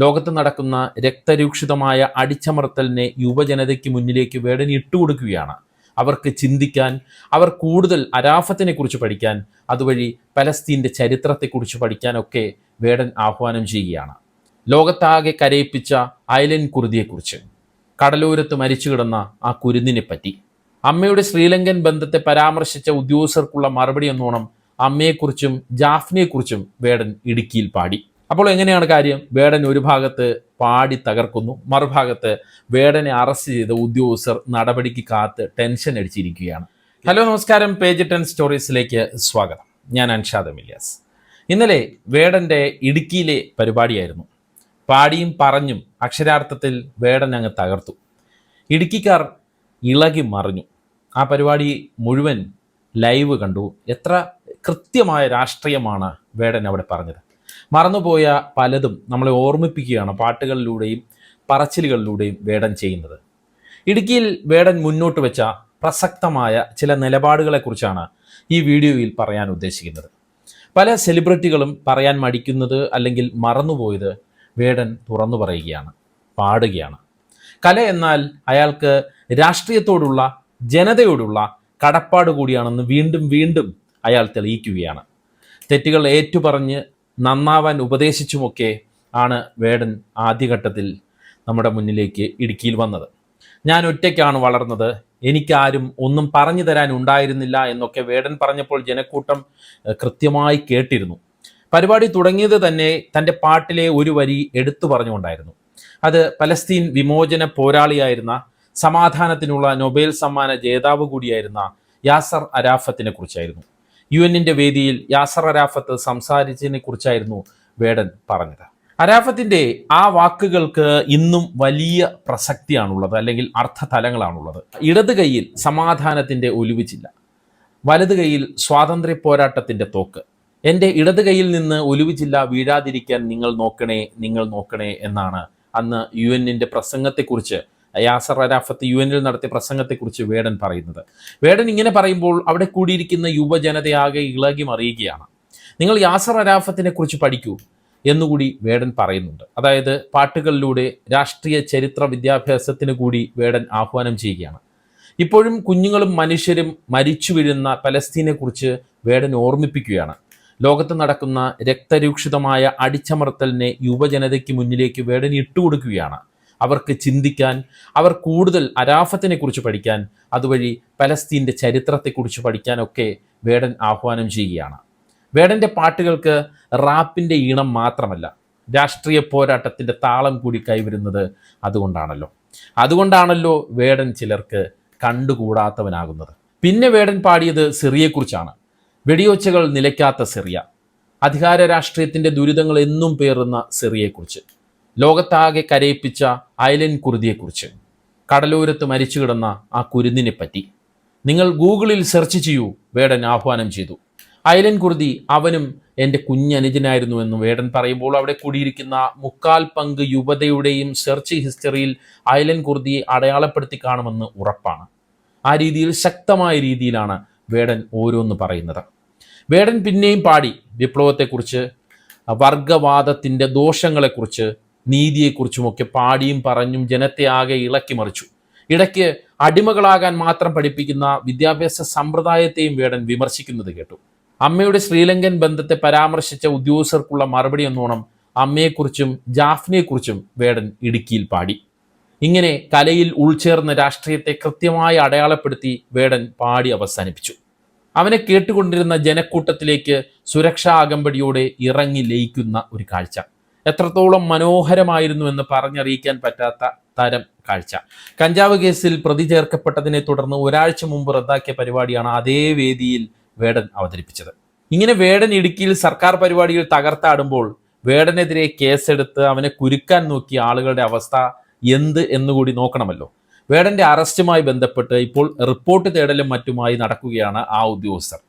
ലോകത്ത് നടക്കുന്ന രക്തരൂക്ഷിതമായ അടിച്ചമർത്തലിനെ യുവജനതയ്ക്ക് മുന്നിലേക്ക് വേടൻ ഇട്ടുകൊടുക്കുകയാണ് അവർക്ക് ചിന്തിക്കാൻ അവർ കൂടുതൽ അരാഫത്തിനെ കുറിച്ച് പഠിക്കാൻ അതുവഴി പലസ്തീന്റെ ചരിത്രത്തെക്കുറിച്ച് പഠിക്കാനൊക്കെ വേടൻ ആഹ്വാനം ചെയ്യുകയാണ്. ലോകത്താകെ കരയിപ്പിച്ച ഐലൻ കുരുതിയെക്കുറിച്ച് കടലോരത്ത് മരിച്ചു കിടന്ന ആ കുരുന്നിനെ പറ്റി അമ്മയുടെ ശ്രീലങ്കൻ ബന്ധത്തെ പരാമർശിച്ച ഉദ്യോഗസ്ഥർക്കുള്ള മറുപടി എന്നോണം അമ്മയെക്കുറിച്ചും ജാഫ്നയെക്കുറിച്ചും വേടൻ ഇടുക്കിയിൽ പാടി. അപ്പോൾ എങ്ങനെയാണ് കാര്യം? വേടൻ ഒരു ഭാഗത്ത് പാടി തകർക്കുന്നു മറുഭാഗത്ത് വേടനെ അറസ്റ്റ് ചെയ്ത ഉദ്യോഗസ്ഥർ നടപടിക്ക് കാത്ത് ടെൻഷൻ അടിച്ചിരിക്കുകയാണ്. ഹലോ നമസ്കാരം. പേജ് ടെൻ സ്റ്റോറീസിലേക്ക് സ്വാഗതം. ഞാൻ അൻഷാദ് മില്യാസ് ഇന്നലെ വേടന്റെ ഇടുക്കിയിലെ പരിപാടിയായിരുന്നു. പാടിയും പറഞ്ഞും അക്ഷരാർത്ഥത്തിൽ വേടൻ അങ്ങ് തകർത്തു. ഇടുക്കിക്കാർ ഇളകി മറിഞ്ഞു. ആ പരിപാടി മുഴുവൻ ലൈവ് കണ്ടു. എത്ര കൃത്യമായ രാഷ്ട്രീയമാണ് വേടൻ അവിടെ പറഞ്ഞത്? മറന്നുപോയ പലതും നമ്മളെ ഓർമ്മിപ്പിക്കുകയാണ് പാട്ടുകളിലൂടെയും പറച്ചിലുകളിലൂടെയും വേടൻ ചെയ്യുന്നത്. ഇടുക്കിയിൽ വേടൻ മുന്നോട്ട് വെച്ച പ്രസക്തമായ ചില നിലപാടുകളെക്കുറിച്ചാണ് ഈ വീഡിയോയിൽ പറയാൻ ഉദ്ദേശിക്കുന്നത്. പല സെലിബ്രിറ്റികളും പറയാൻ മടിക്കുന്നത് അല്ലെങ്കിൽ മറന്നുപോയത് വേടൻ തുറന്നു പറയുകയാണ് പാടുകയാണ്. കല എന്നാൽ അയാൾക്ക് രാഷ്ട്രീയത്തോടുള്ള ജനതയോടുള്ള കടപ്പാട് കൂടിയാണെന്ന് വീണ്ടും വീണ്ടും അയാൾ തെളിയിക്കുകയാണ്. തെറ്റുകൾ ഏറ്റുപറഞ്ഞ് നന്നാവാൻ ഉപദേശിച്ചുമൊക്കെ ആണ് വേടൻ ആദ്യഘട്ടത്തിൽ നമ്മുടെ മുന്നിലേക്ക് ഇടുക്കിയിൽ വന്നത്. ഞാൻ ഒറ്റയ്ക്കാണ് വളർന്നത്. എനിക്കാരും ഒന്നും പറഞ്ഞു തരാൻ ഉണ്ടായിരുന്നില്ല എന്നൊക്കെ വേടൻ പറഞ്ഞപ്പോൾ ജനക്കൂട്ടം കൃത്യമായി കേട്ടിരുന്നു. പരിപാടി തുടങ്ങിയത് തന്നെ തന്റെ പാട്ടിലെ ഒരു വരി എടുത്തു പറഞ്ഞുകൊണ്ടായിരുന്നു. അത് പലസ്തീൻ വിമോചന പോരാളിയായിരുന്ന സമാധാനത്തിനുള്ള നൊബേൽ സമ്മാന ജേതാവ് കൂടിയായിരുന്ന യാസർ അരാഫത്തിനെ കുറിച്ചായിരുന്നു. യു എന്നിന്റെ വേദിയിൽ യാസർ അരാഫത്ത് സംസാരിച്ചതിനെ കുറിച്ചായിരുന്നു വേടൻ പറഞ്ഞത്. അരാഫത്തിന്റെ ആ വാക്കുകൾക്ക് ഇന്നും വലിയ പ്രസക്തിയാണുള്ളത് അല്ലെങ്കിൽ അർത്ഥതലങ്ങളാണുള്ളത്. ഇടത് കൈയിൽ സമാധാനത്തിന്റെ ഒലിവിച്ചില്ല. വലത് കൈയിൽ സ്വാതന്ത്ര്യ പോരാട്ടത്തിന്റെ തോക്ക്. എന്റെ ഇടത് കൈയിൽ നിന്ന് ഒലിവിച്ചില്ല വീഴാതിരിക്കാൻ നിങ്ങൾ നോക്കണേ നിങ്ങൾ നോക്കണേ എന്നാണ് അന്ന് യു എന്നിന്റെ പ്രസംഗത്തെക്കുറിച്ച് യാസർ അരാഫത്ത് യു എനിൽ നടത്തിയ പ്രസംഗത്തെക്കുറിച്ച് വേടൻ പറയുന്നത്. വേടൻ ഇങ്ങനെ പറയുമ്പോൾ അവിടെ കൂടിയിരിക്കുന്ന യുവജനതയാകെ ഇളകി മറിയുകയാണ്. നിങ്ങൾ യാസർ അരാഫത്തിനെ കുറിച്ച് പഠിക്കൂ എന്നുകൂടി വേടൻ പറയുന്നുണ്ട്. അതായത് പാട്ടുകളിലൂടെ രാഷ്ട്രീയ ചരിത്ര വിദ്യാഭ്യാസത്തിന് കൂടി വേടൻ ആഹ്വാനം ചെയ്യുകയാണ്. ഇപ്പോഴും കുഞ്ഞുങ്ങളും മനുഷ്യരും മരിച്ചു വീഴുന്ന പലസ്തീനെ കുറിച്ച് വേടൻ ഓർമ്മിപ്പിക്കുകയാണ്. ലോകത്ത് നടക്കുന്ന രക്തരൂക്ഷിതമായ അടിച്ചമർത്തലിനെ യുവജനതയ്ക്ക് മുന്നിലേക്ക് വേടൻ ഇട്ടുകൊടുക്കുകയാണ്. അവർക്ക് ചിന്തിക്കാൻ അവർ കൂടുതൽ അരാഫത്തിനെ കുറിച്ച് പഠിക്കാൻ അതുവഴി പലസ്തീന്റെ ചരിത്രത്തെക്കുറിച്ച് പഠിക്കാനൊക്കെ വേടൻ ആഹ്വാനം ചെയ്യുകയാണ്. വേടന്റെ പാട്ടുകൾക്ക് റാപ്പിന്റെ ഈണം മാത്രമല്ല രാഷ്ട്രീയ പോരാട്ടത്തിന്റെ താളം കൂടി കൈവരുന്നത് അതുകൊണ്ടാണല്ലോ. അതുകൊണ്ടാണല്ലോ വേടൻ ചിലർക്ക് കണ്ടുകൂടാത്തവനാകുന്നത്. പിന്നെ വേടൻ പാടിയത് സിറിയയെക്കുറിച്ചാണ് വെടിയൊച്ചകൾ നിലയ്ക്കാത്ത സിറിയ. അധികാര രാഷ്ട്രീയത്തിന്റെ ദുരിതങ്ങൾ എന്നും പേറുന്ന സിറിയെക്കുറിച്ച്. ലോകത്താകെ കരയിപ്പിച്ച ഐലൻ കുരുതിയെക്കുറിച്ച് കടലോരത്ത് മരിച്ചു കിടന്ന ആ കുരുന്നിനെ പറ്റി നിങ്ങൾ ഗൂഗിളിൽ സെർച്ച് ചെയ്യൂ വേടൻ ആഹ്വാനം ചെയ്തു. ഐലൻ കുർദി അവനും എന്റെ കുഞ്ഞനുജനായിരുന്നു എന്ന് വേടൻ പറയുമ്പോൾ അവിടെ കൂടിയിരിക്കുന്ന മുക്കാൽ പങ്ക് യുവതയുടെയും സെർച്ച് ഹിസ്റ്ററിയിൽ ഐലൻ കുർദിയെ അടയാളപ്പെടുത്തി കാണുമെന്ന് ഉറപ്പാണ്. ആ രീതിയിൽ ശക്തമായ രീതിയിലാണ് വേടൻ ഓരോന്ന് പറയുന്നത്. വേടൻ പിന്നെയും പാടി വിപ്ലവത്തെക്കുറിച്ച് വർഗവാദത്തിന്റെ ദോഷങ്ങളെക്കുറിച്ച് നീതിയെക്കുറിച്ചുമൊക്കെ പാടിയും പറഞ്ഞും ജനത്തെ ആകെ ഇളക്കി മറിച്ചു. ഇടയ്ക്ക് അടിമകളാകാൻ മാത്രം പഠിപ്പിക്കുന്ന വിദ്യാഭ്യാസ സമ്പ്രദായത്തെയും വേടൻ വിമർശിക്കുന്നത് കേട്ടു. അമ്മയുടെ ശ്രീലങ്കൻ ബന്ധത്തെ പരാമർശിച്ച ഉദ്യോഗസ്ഥർക്കുള്ള മറുപടി എന്നോണം അമ്മയെക്കുറിച്ചും ജാഫ്നയെക്കുറിച്ചും വേടൻ ഇടുക്കിയിൽ പാടി. ഇങ്ങനെ കലയിൽ ഉൾച്ചേർന്ന രാഷ്ട്രീയത്തെ കൃത്യമായി അടയാളപ്പെടുത്തി വേടൻ പാടി അവസാനിപ്പിച്ചു. അവനെ കേട്ടുകൊണ്ടിരുന്ന ജനക്കൂട്ടത്തിലേക്ക് സുരക്ഷാ അകമ്പടിയോടെ ഇറങ്ങി ലയിക്കുന്ന ഒരു കാഴ്ച. എത്രത്തോളം മനോഹരമായിരുന്നു എന്ന് പറഞ്ഞറിയിക്കാൻ പറ്റാത്ത തരം കാഴ്ച. കഞ്ചാവ് കേസിൽ പ്രതി ചേർക്കപ്പെട്ടതിനെ തുടർന്ന് ഒരാഴ്ച മുമ്പ് റദ്ദാക്കിയ പരിപാടിയാണ് അതേ വേദിയിൽ വേടൻ അവതരിപ്പിച്ചത്. ഇങ്ങനെ വേടൻ ഇടുക്കിയിൽ സർക്കാർ പരിപാടികൾ തകർത്താടുമ്പോൾ വേടനെതിരെ കേസെടുത്ത് അവനെ കുരുക്കാൻ നോക്കിയ ആളുകളുടെ അവസ്ഥ എന്ത് എന്നുകൂടി നോക്കണമല്ലോ. വേടന്റെ അറസ്റ്റുമായി ബന്ധപ്പെട്ട് ഇപ്പോൾ റിപ്പോർട്ട് തേടലും മറ്റുമായി നടക്കുകയാണ് ആ ഉദ്യോഗസ്ഥർ.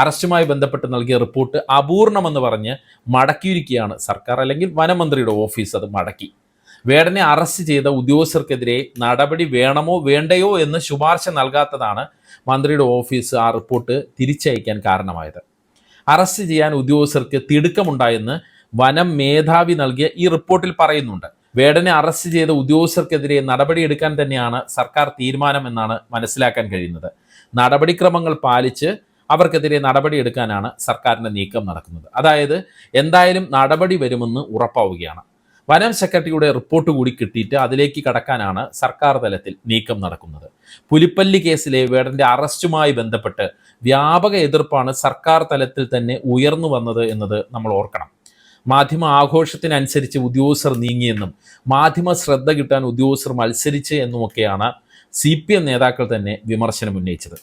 അറസ്റ്റുമായി ബന്ധപ്പെട്ട് നൽകിയ റിപ്പോർട്ട് അപൂർണമെന്ന് പറഞ്ഞ് മടക്കിയിരിക്കുകയാണ് സർക്കാർ അല്ലെങ്കിൽ വനമന്ത്രിയുടെ ഓഫീസ് അത് മടക്കി. വേടനെ അറസ്റ്റ് ചെയ്ത ഉദ്യോഗസ്ഥർക്കെതിരെ നടപടി വേണമോ വേണ്ടയോ എന്ന് ശുപാർശ നൽകാത്തതാണ് മന്ത്രിയുടെ ഓഫീസ് ആ റിപ്പോർട്ട് തിരിച്ചയക്കാൻ കാരണമായത്. അറസ്റ്റ് ചെയ്യാൻ ഉദ്യോഗസ്ഥർക്ക് തിടുക്കമുണ്ടായെന്ന് വനം മേധാവി നൽകിയ ഈ റിപ്പോർട്ടിൽ പറയുന്നുണ്ട്. വേടനെ അറസ്റ്റ് ചെയ്ത ഉദ്യോഗസ്ഥർക്കെതിരെ നടപടിയെടുക്കാൻ തന്നെയാണ് സർക്കാർ തീരുമാനം എന്നാണ് മനസ്സിലാക്കാൻ കഴിയുന്നത്. നടപടിക്രമങ്ങൾ പാലിച്ച് അവർക്കെതിരെ നടപടിയെടുക്കാനാണ് സർക്കാരിന്റെ നീക്കം നടക്കുന്നത്. അതായത് എന്തായാലും നടപടി വരുമെന്ന് ഉറപ്പാവുകയാണ്. വനം സെക്രട്ടറിയുടെ റിപ്പോർട്ട് കൂടി കിട്ടിയിട്ട് അതിലേക്ക് കടക്കാനാണ് സർക്കാർ തലത്തിൽ നീക്കം നടക്കുന്നത്. പുലിപ്പല്ലി കേസിലെ വേടന്റെ അറസ്റ്റുമായി ബന്ധപ്പെട്ട് വ്യാപക എതിർപ്പാണ് സർക്കാർ തലത്തിൽ തന്നെ ഉയർന്നു വന്നത് എന്നത് നമ്മൾ ഓർക്കണം. മാധ്യമ ആഘോഷത്തിനനുസരിച്ച് ഉദ്യോഗസ്ഥർ നീങ്ങിയെന്നും മാധ്യമ ശ്രദ്ധ കിട്ടാൻ ഉദ്യോഗസ്ഥർ മത്സരിച്ച് എന്നുമൊക്കെയാണ് സി പി എം നേതാക്കൾ തന്നെ വിമർശനം ഉന്നയിച്ചത്.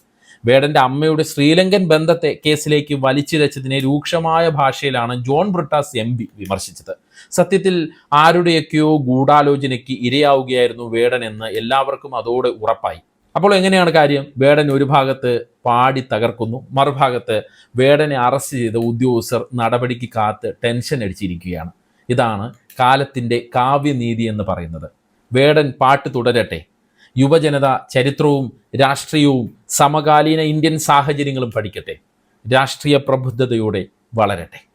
വേടന്റെ അമ്മയുടെ ശ്രീലങ്കൻ ബന്ധത്തെ കേസിലേക്ക് വലിച്ചിഴച്ചതിനെ രൂക്ഷമായ ഭാഷയിലാണ് ജോൺ ബ്രിട്ടാസ് എം പി വിമർശിച്ചത്. സത്യത്തിൽ ആരുടെയൊക്കെയോ ഗൂഢാലോചനയ്ക്ക് ഇരയാവുകയായിരുന്നു വേടൻ എന്ന് എല്ലാവർക്കും അതോടെ ഉറപ്പായി. അപ്പോൾ എങ്ങനെയാണ് കാര്യം? വേടൻ ഒരു ഭാഗത്ത് പാടി തകർക്കുന്നു മറുഭാഗത്ത് വേടനെ അറസ്റ്റ് ചെയ്ത ഉദ്യോഗസ്ഥർ നടപടിക്ക് കാത്ത് ടെൻഷൻ അടിച്ചിരിക്കുകയാണ്. ഇതാണ് കാലത്തിന്റെ കാവ്യനീതി എന്ന് പറയുന്നത്. വേടൻ പാട്ട് തുടരട്ടെ? യുവജനത ചരിത്രവും രാഷ്ട്രീയവും സമകാലീന ഇന്ത്യൻ സാഹചര്യങ്ങളും പഠിക്കട്ടെ. രാഷ്ട്രീയ പ്രബുദ്ധതയോടെ വളരട്ടെ.